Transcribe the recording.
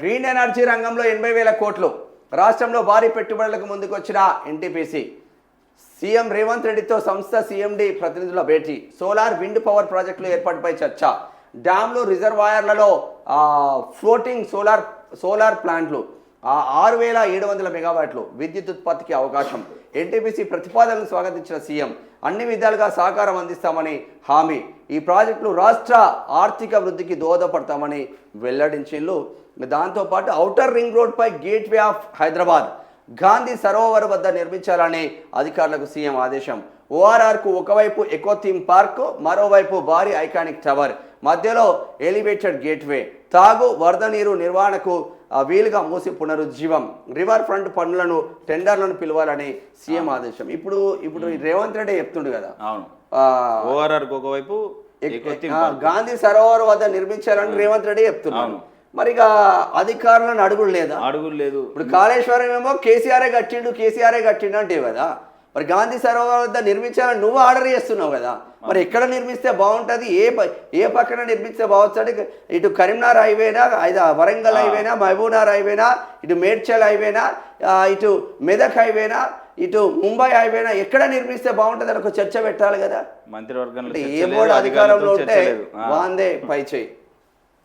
Green energy రంగంలో ఎనభై వేల కోట్లు. రాష్ట్రంలో భారీ పెట్టుబడులకు ముందుకొచ్చిన ఎన్టీపీసీ. సీఎం రేవంత్ రెడ్డితో సంస్థ సీఎండి ప్రతినిధుల భేటీ. సోలార్ విండ్ పవర్ ప్రాజెక్టుల ఏర్పాటుపై చర్చ. డ్యాంలు రిజర్వాయర్లలో ఫ్లోటింగ్ సోలార్ సోలార్ ప్లాంట్లు. ఆ, ఆరు వేల ఏడు వందల మెగావాట్లు విద్యుత్ ఉత్పత్తికి అవకాశం. ఎన్టీపీసీ ప్రతిపాదనను స్వాగతించిన సీఎం. అన్ని విధాలుగా సహకారం అందిస్తామని హామీ. ఈ ప్రాజెక్టులు రాష్ట్ర ఆర్థిక వృద్ధికి దోహదపడతామని వెల్లడించిళ్ళు దాంతోపాటు ఔటర్ రింగ్ రోడ్పై గేట్వే ఆఫ్ హైదరాబాద్. గాంధీ సరోవర్ వద్ద నిర్మించాలని అధికారులకు సీఎం ఆదేశం. ఓఆర్ఆర్కు ఒకవైపు ఎకో థీమ్ పార్క్ మరోవైపు భారీ ఐకానిక్ టవర్ మధ్యలో ఎలివేటెడ్ గేట్వే. తాగు వరద నీరు నిర్వహణకు వీలుగా మూసి పునరుజ్జీవం. రివర్ ఫ్రంట్ పనులను టెండర్లను పిలవాలని సీఎం ఆదేశం. ఇప్పుడు ఇప్పుడు రేవంత్ రెడ్డి చెప్తుండు కదా. అవును. ఓఆర్ఆర్ ఒకవైపు గాంధీ సరోవర్ వద్ద నిర్మించాలని రేవంత్ రెడ్డి చెప్తున్నాడు అవును. మరి ఇక అధికారులను అడుగులు లేదా? అడుగులు లేదు. ఇప్పుడు కాళేశ్వరం ఏమో కేసీఆరే కట్టిండు కేసీఆరే కట్టిండు అంటే కదా? మరి గాంధీ సరోవర్ వద్ద నిర్మించాలని నువ్వు ఆర్డర్ చేస్తున్నావు కదా? మరి ఎక్కడ నిర్మిస్తే బాగుంటుంది? ఏ ఏ పక్కన నిర్మిస్తే బాగుంటుంది? ఇటు కరీంనగర్ హైవేనా ఐదా వరంగల్ హైవేనా మహబూబ్నగర్ హైవేనా ఇటు మేడ్చల్ హైవేనా ఇటు మెదక్ హైవేనా ఇటు ముంబై హైవేనా ఎక్కడ నిర్మిస్తే బాగుంటుంది అని ఒక చర్చ పెట్టాలి కదా? మంత్రివర్గంలో చర్చ ఏ బోర్డు అధికారంలో ఉంటే. వాందే పై చేయి